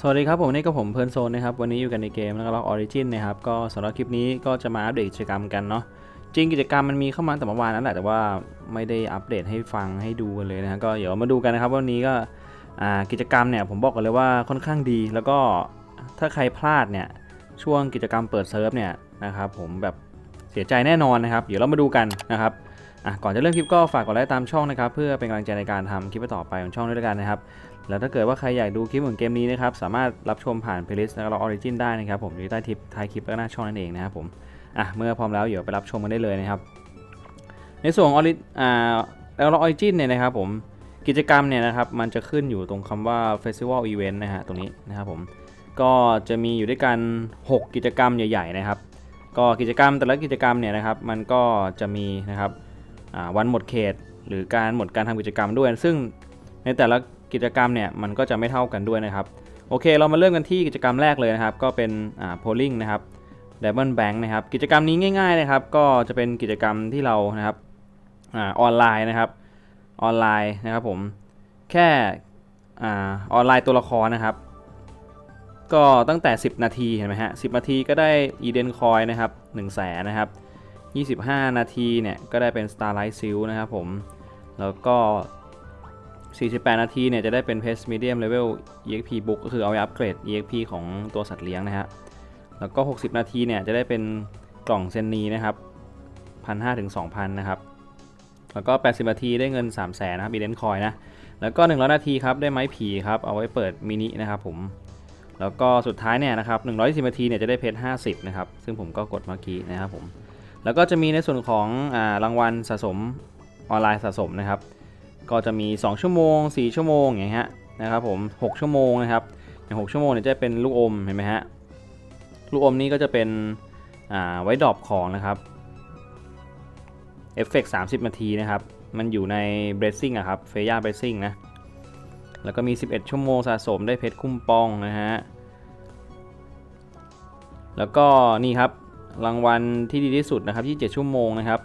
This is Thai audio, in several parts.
สวัสดีครับผมนี่ก็ผมเพลินโซนนะครับวันนี้อยู่กันในเกมแล้วก็ล็อกออริจินนะครับก็สำหรับคลิปนี้ก็จะมาอัปเดตกิจกรรมกันเนาะจริงกิจกรรมมันมีเข้ามาแต่เมื่อวานนั่นแหละแต่ว่าไม่ได้อัปเดตให้ฟังให้ดูกันเลยนะก็เดี๋ยวมาดูกันนะครับวันนี้ก็อ่ากิจกรรมเนี่ยผมบอกกันเลยว่าค่อนข้างดี แล้วก็ถ้าใครพลาดเนี่ยช่วงกิจกรรมเปิดเซิร์ฟเนี่ยนะครับผมแบบเสียใจแน่นอนนะครับ เดี๋ยวเรามาดูกันนะครับ อะก่อนจะเริ่มคลิปก็ฝากกดไลค์ตามช่องนะครับเพื่อเป็นกำลังใจในการทำคลิปต่อไปของช่องด้วยกันนะครับแล้วถ้าเกิดว่าใครอยากดูคลิปของเกมนี้นะครับสามารถรับชมผ่านเพลย์ลิสต์แล้วก็ออริจินได้นะครับผมอยู่ใต้ทิปท้ายคลิปแล้วก็หน้าช่องนั่นเองนะครับผมอะเมื่อพร้อมแล้วเดี๋ยวไปรับชมกันได้เลยนะครับ ในส่วนของออริอ่าแล้วออริจินเนี่ยนะครับผมกิจกรรมเนี่ยนะครับมันจะขึ้นอยู่ตรงคำว่า Festival Event นะฮะตรงนี้นะครับผมก็จะมีอยู่ด้วยกัน 6 กิจกรรมใหญ่ ๆ นะครับ ก็กิจกรรมแต่ละกิจกรรมเนี่ยนะครับมันก็จะมีนะครับ วันหมดเขต หรือการหมดการทำกิจกรรมด้วย ซึ่งในแต่ละกิจกรรมเนี่ยมันก็จะไม่เท่ากันด้วยนะครับโอเค เรามาเริ่มกันที่กิจกรรมแรกเลยนะครับ ก็เป็นอ่า polling นะครับ Diamond Bank นะครับ กิจกรรมนี้ง่ายๆนะครับ ก็จะเป็นกิจกรรมที่เรานะครับอาออนไลน์นะครับออนไลน์นะครับผมแค่อาออนไลน์ตัวละครนะครับ ก็ตั้งแต่ 10 นาทีเห็นไหมฮะ10นาทีก็ได้ Eden Coin นะครับ1 0 0 0 0แสนนะครับ 25 นาทีเนี่ย ก็ได้เป็น Starlight Seal นะครับผม แล้วก็ 48 นาทีเนี่ย จะได้เป็น Pest Medium Level EXP Book ก็คือเอาไว้อัปเกรด EXP ของตัวสัตว์เลี้ยงนะฮะ แล้วก็ 60 นาทีเนี่ย จะได้เป็นกล่องเซนนีนะครับ1,500ถึง2,000 นะครับ แล้วก็ 80 นาทีได้เงิน 3 0 0แสนนะครับมีเลนคอยนะ แล้วก็ 100 นาทีครับ ได้ไม้ผีครับ เอาไว้เปิดมินินะครับผมแล้วก็สุดท้ายเนี่ยนะครับ120นาทีเนี่ยจะได้เพชร50 นะครับ ซึ่งผมก็กดเมื่อกี้นะครับผม แล้วก็จะมีในส่วนของอารางวัลสะสมออนไลน์สะสมนะครับ ก็จะมี 2 ชั่วโมง 4 ชั่วโมงอย่างเงี้ยนะครับผม 6 ชั่วโมงนะครับอย่าง6ชั่วโมงเนี่ยจะเป็นลูกอมเห็นไหมฮะลูกอมนี้ก็จะเป็นไว้ดรอปของนะครับเอฟเฟกต์30นาทีนะครับ มันอยู่ใน b r a c i n g อะครับเฟย่า b r a c i n g นะ แล้วก็มี 11 ชั่วโมงสะสมได้เพชรคุ้มปองนะฮะ แล้วก็นี่ครับ รางวัลที่ดีที่สุดนะครับ 27 ชั่วโมงนะครับ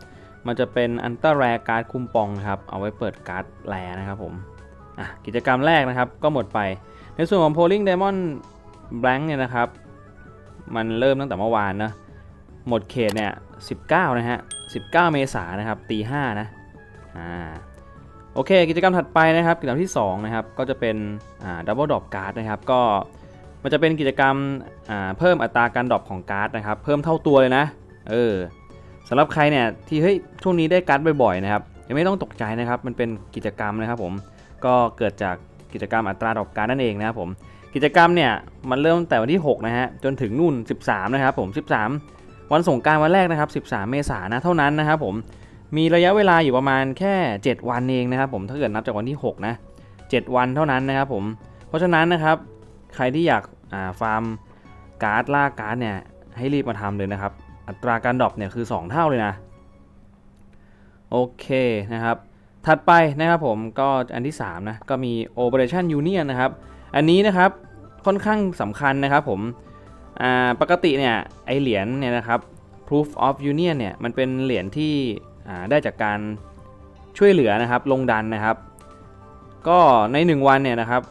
มันจะเป็นอันตราแรการ์ดคุมปองครับ เอาไว้เปิดการ์ดแรนะครับผม อะ กิจกรรมแรกนะครับ ก็หมดไป ในส่วนของ Polling Diamond Blank เนี่ยนะครับ มันเริ่มตั้งแต่เมื่อวานนะ หมดเขตเนี่ย 19 นะฮะ 19 เมษายนนะครับ ตี 5 นะ อ่า โอเค กิจกรรมถัดไปนะครับ กิจกรรมที่ 2 นะครับ ก็จะเป็น อ่าดับเบิลดรอปการ์ดนะครับ ก็ มันจะเป็นกิจกรรมเพิ่มอัตราการดรอปของการ์ดนะครับ เพิ่มเท่าตัวเลยนะ เออสำหรับใครเนี่ยที่เฮ้ยช่วงนี้ได้การ์ดบ่อยๆนะครับยังไม่ต้องตกใจนะครับ มันเป็นกิจกรรมนะครับผมก็เกิดจากกิจกรรมอัตราดรอปการ์ดนั่นเองนะครับผมกิจกรรมเนี่ยมันเริ่มตั้งแต่วันที่ 6 นะฮะจนถึงนู่น 13 นะครับผม 13 วันสงการวันแรกนะครับ 13 เมษายนนะเท่านั้นนะครับผมมีระยะเวลาอยู่ประมาณแค่ 7 วันเองนะครับผมถ้าเกิดนับจากวันที่ 6 นะ 7 วันเท่านั้นนะครับผมเพราะฉะนั้นนะครับ ใครที่อยากาฟาร์มการ์ดล่าการ์ดเนี่ยให้รีบมาทำเลยนะครับ อัตราการดรอปเนี่ยคือ 2 เท่าเลยนะ โอเคนะครับ ถัดไปนะครับผมก็อันที่3นะก็มี Operation Union นะครับ อันนี้นะครับค่อนข้างสำคัญนะครับผมปกติเนี่ยไอเหรียญเนี่ยนะครับ proof of union เนี่ยมันเป็นเหรียญที่ได้จากการช่วยเหลือนะครับลงดันนะครับ ก็ใน 1 วันเนี่ยนะครับ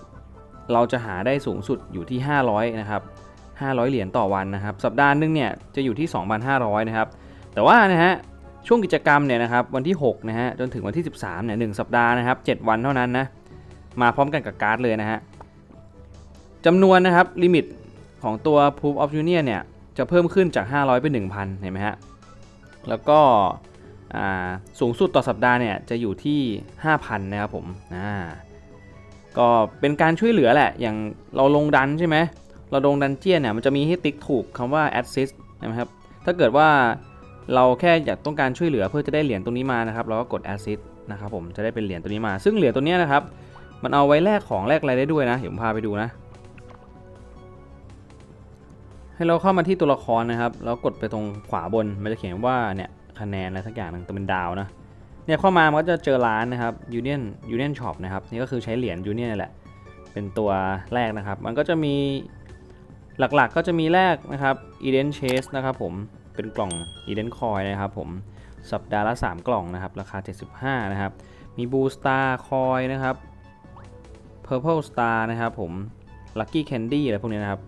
เราจะหาได้สูงสุดอยู่ที่ 500 นะครับ 500 เหรียญต่อวันนะครับ สัปดาห์นึงเนี่ยจะอยู่ที่ 2,500 นะครับ แต่ว่านะฮะช่วงกิจกรรมเนี่ยนะครับวันที่ 6 นะฮะจนถึงวันที่ 13 เนี่ยหสัปดาห์นะครับ 7 วันเท่านั้นนะ มาพร้อมกันกับการ์ดเลยนะฮะจำนวนนะครับลิมิตของตัว proof of union เนี่ยจะเพิ่มขึ้นจาก 500 เป็น 1,000 เห็นไหมฮะ แล้วก็สูงสุดต่อสัปดาห์เนี่ยจะอยู่ที่ 5,000 นะครับผมอ่า ก็เป็นการช่วยเหลือแหละ อย่างเราลงดันใช่ไหมเราลงดันเจียนเนี่ยมันจะมีให้ติ๊กถูกคำว่า assist นะครับถ้าเกิดว่าเราแค่อยากต้องการช่วยเหลือเพื่อจะได้เหรียญตรงนี้มานะครับเราก็กด assist นะครับผมจะได้เป็นเหรียญตัวนี้มา ซึ่งเหรียญตัวนี้นะครับ มันเอาไว้แลกของแลกอะไรได้ด้วยนะเดี๋ยวผมพาไปดูนะ ให้เราเข้ามาที่ตัวละครนะครับ แล้วกดไปตรงขวาบนมันจะเขียนว่าเนี่ยคะแนนอะไรสักอย่างหนึงตัวเป็นดาวนะ เนี่ยเข้ามามันก็จะเจอร้านนะครับ Union Union Shop นะครับนี่ก็คือใช้เหรียญ Union นี่แหละ เป็นตัวแรกนะครับ มันก็จะมีหลักๆก็จะมีแรกนะครับ Eden Chase นะครับผมเป็นกล่อง Eden Coin นะครับผมสัปดาห์ละ 3 กล่องนะครับ ราคา 75 นะครับ มี Blue Star Coin นะครับ Purple Star นะครับผมลัคกี้แคนดี้อะไรพวกนี้นะครับ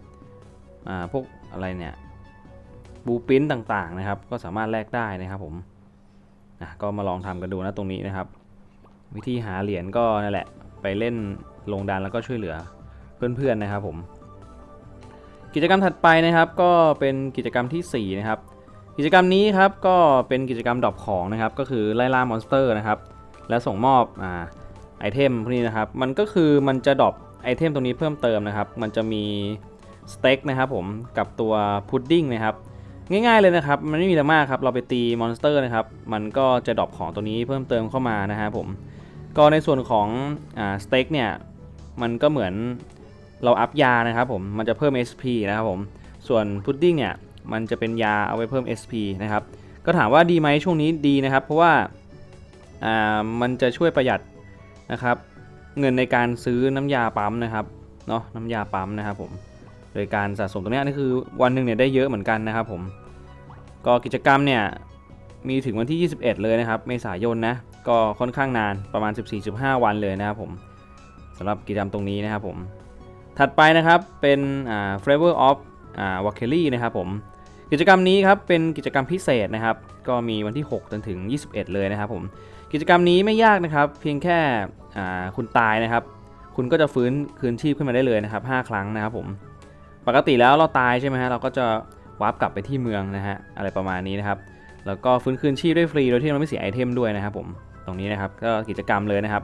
อ่าพวกอะไรเนี่ยบูปินต่างๆนะครับ ก็สามารถแลกได้นะครับผม อะก็มาลองทำกันดูนะตรงนี้นะครับ วิธีหาเหรียญก็นั่นแหละ ไปเล่นลงดันแล้วก็ช่วยเหลือเพื่อนๆนะครับผม กิจกรรมถัดไปนะครับก็เป็นกิจกรรมทีสี่4นะครับกิจกรรมนี้ครับก็เป็นกิจกรรมดรอปของนะครับก็คือไล่ล่ามอนสเตอร์นะครับและส่งมอบอ่าไอเทมพวกนี้นะครับมันก็คือมันจะดรอปไอเทมตรงนี้เพิ่มเติมนะครับ มันจะมีสเต็กนะครับผมกับตัวพุดดิ้งนะครับ ง่ายๆเลยนะครับ มันไม่มีอะไรมากครับ เราไปตีมอนสเตอร์นะครับ มันก็จะดรอปของตัวนี้เพิ่มเติมเข้ามานะฮะผม ก็ในส่วนของอ่าสเต็กเนี่ย มันก็เหมือนเราอัพยานะครับผม มันจะเพิ่ม SP นะครับผม ส่วนพุดดิ้งเนี่ย มันจะเป็นยาเอาไว้เพิ่ม SP นะครับ ก็ถามว่าดีไหมช่วงนี้ดีนะครับ เพราะว่าอ่า มันจะช่วยประหยัดนะครับ เงินในการซื้อน้ำยาปั๊มนะครับ เนาะน้ำยาปั๊มนะครับผม โดยการสะสมตรงนี้นี่คือวันหนึ่งเนี่ยได้เยอะเหมือนกันนะครับผม ก็กิจกรรมเนี่ยมีถึงวันที่ 21 เลยนะครับ เมษายนนะ ก็ค่อนข้างนานประมาณ 14-15วันเลยนะครับผมสำหรับกิจกรรมตรงนี้นะครับผม ถัดไปนะครับเป็นอ่า Flavor of อ่า w a k e l y นะครับผม กิจกรรมนี้ครับเป็นกิจกรรมพิเศษนะครับ ก็มีวันที่ 6 จนถึง 21 เลยนะครับผม กิจกรรมนี้ไม่ยากนะครับ เพียงแค่อ่าคุณตายนะครับ คุณก็จะฟื้นคืนชีพขึ้นมาได้เลยนะครับ 5 ครั้งนะครับผม ปกติแล้วเราตายใช่ไหมฮะ เราก็จะ วาร์ปกลับไปที่เมืองนะฮะอะไรประมาณนี้นะครับแล้วก็ฟื้นคืนชีพด้วยฟรีโดยที่เราไม่เสียไอเทมด้วยนะครับผมตรงนี้นะครับก็กิจกรรมเลยนะครับ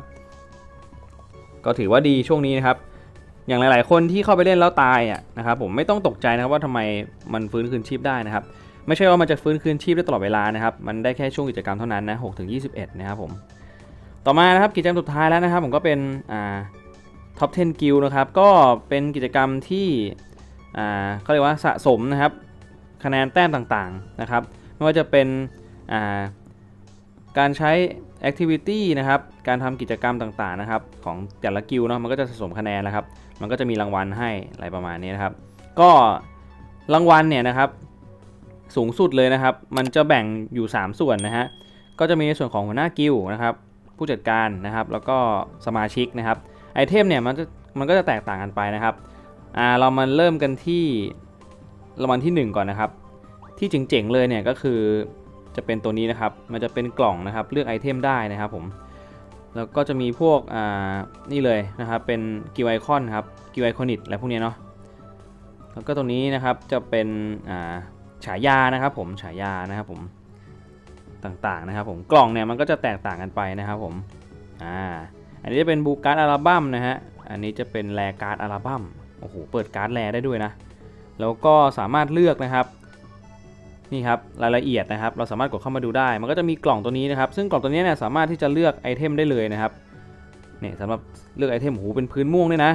ก็ถือว่าดีช่วงนี้นะครับอย่างหลาย ๆ คนที่เข้าไปเล่นแล้วตายอะนะครับผมไม่ต้องตกใจนะครับว่าทำไมมันฟื้นคืนชีพได้นะครับ ไม่ใช่ว่ามันจะฟื้นคืนชีพได้ตลอดเวลานะครับ มันได้แค่ช่วงกิจกรรมเท่านั้นนะ6ถึง21นะครับผมต่อมานะครับกิจกรรมสุดท้ายแล้วนะครับผมก็เป็นอ่าท็อป10กิลนะครับก็เป็นกิจกรรมที่อ่าเขาเรียกว่าสะสมนะครับ คะแนนแต้มต่างๆนะครับ ไม่ว่าจะเป็นาการใช้ activity นะครับ การทำกิจกรรมต่างๆนะครับ ของแต่ละกิลเนาะมันก็จะสะสมคะแนนนะครับ มันก็จะมีรางวัลให้อะไรประมาณนี้นะครับ ก็รางวัลเนี่ยนะครับสูงสุดเลยนะครับ มันจะแบ่งอยู่ 3 ส่วนนะฮะ ก็จะมีในส่วนของหัวหน้ากิลนะครับ ผู้จัดการนะครับ แล้วก็สมาชิกนะครับ ไอเทมเนี่ยมันจะมันก็จะแตกต่างกันไปนะครับ อ่า เรามาเริ่มกันที่ รางวัลที่ 1 ก่อนนะครับ ที่เจ๋งๆเลยเนี่ยก็คือจะเป็นตัวนี้นะครับ มันจะเป็นกล่องนะครับ เลือกไอเทมได้นะครับผม แล้วก็จะมีพวกอ่านี่เลยนะครับ เป็นกิวไอคอนครับกิวไอคอนิตอะไรพวกนี้เนาะ แล้วก็ตรงนี้นะครับจะเป็นอ่าฉายานะครับผมฉายานะครับผมต่างๆนะครับผมกล่องเนี่ยมันก็จะแตกต่างกันไปนะครับผมอ่าอันนี้จะเป็นบูการ์ดอัลบั้มนะฮะอันนี้จะเป็นแรการ์ดอัลบั้มโอ้โหเปิดการ์ดแรได้ด้วยนะ แล้วก็สามารถเลือกนะครับนี่ครับรายละเอียดนะครับ เราสามารถกดเข้ามาดูได้ มันก็จะมีกล่องตัวนี้นะครับ ซึ่งกล่องตัวนี้เนี่ยสามารถที่จะเลือกไอเทมได้เลยนะครับเนี่ยสำหรับเลือกไอเทมโอ้โหเป็นพื้นม่วงด้วยนะ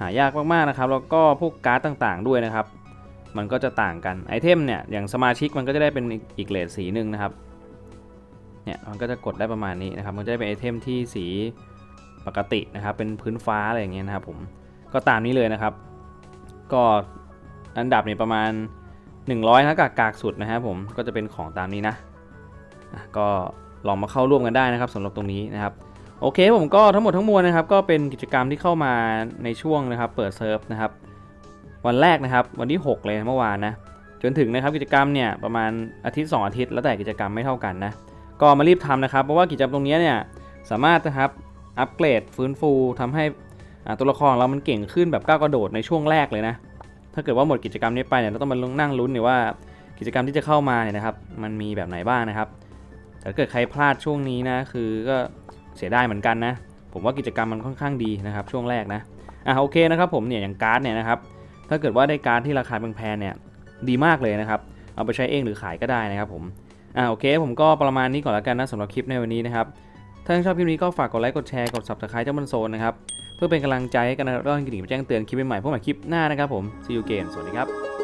หายากมากๆนะครับ แล้วก็พวกการ์ดต่างๆด้วยนะครับ มันก็จะต่างกันไอเทมเนี่ยอย่างสมาชิกมันก็จะได้เป็นอีกเลทสีหนึ่งนะครับเนี่ยมันก็จะกดได้ประมาณนี้นะครับ มันจะได้เป็นไอเทมที่สีปกตินะครับ เป็นพื้นฟ้าอะไรอย่างเงี้ยนะครับผมก็ตามนี้เลยนะครับ ก็ อันดับเนี่ยประมาณ 100นะกากากสุดนะครับผมก็จะเป็นของตามนี้นะก็ลองมาเข้าร่วมกันได้นะครับสำหรับตรงนี้นะครับโอเคผมก็ทั้งหมดทั้งมวลนะครับ ก็เป็นกิจกรรมที่เข้ามาในช่วงนะครับ เปิดเซิร์ฟนะครับ วันแรกนะครับ วันที่ 6 เลยเมื่อวานนะจนถึงนะครับกิจกรรมเนี่ยประมาณอาทิตย์ 2 อาทิตย์ แล้วแต่กิจกรรมไม่เท่ากันนะก็มารีบทำนะครับ เพราะว่ากิจกรรมตรงนี้เนี่ยสามารถนะครับอัปเกรดฟื้นฟูทำให้ตัวละครเรามันเก่งขึ้นแบบก้าวกระโดดในช่วงแรกเลยนะ ถ้าเกิดว่าหมดกิจกรรมนี้ไปเนี่ยเราต้องมาลงนั่งลุ้นเนี่ยว่ากิจกรรมที่จะเข้ามาเนี่ยนะครับ มันมีแบบไหนบ้างนะครับแต่ถ้าเกิดใครพลาดช่วงนี้นะคือก็เสียดายเหมือนกันนะ ผมว่ากิจกรรมมันค่อนข้างดีนะครับ ช่วงแรกนะอะโอเคนะครับผมเนี่ยอย่างการ์ดเนี่ยนะครับถ้าเกิดว่าได้การ์ดที่ราคาแพงๆเนี่ยดีมากเลยนะครับเอาไปใช้เองหรือขายก็ได้นะครับผมอะโอเค ผมก็ประมาณนี้ก่อนแล้วกันนะสำหรับคลิปในวันนี้นะครับ ถ้าชอบคลิปนี้ก็ฝากกดไลค์กดแชร์กด subscribe เจ้าบนโซนนะครับ เพื่อเป็นกำลังใจให้กันนะครับแล้วก็กระดิ่งแจ้งเตือนคลิปใหม่ๆพวกใหม่คลิปหน้านะครับผมซีอูเกนสวัสดีครับ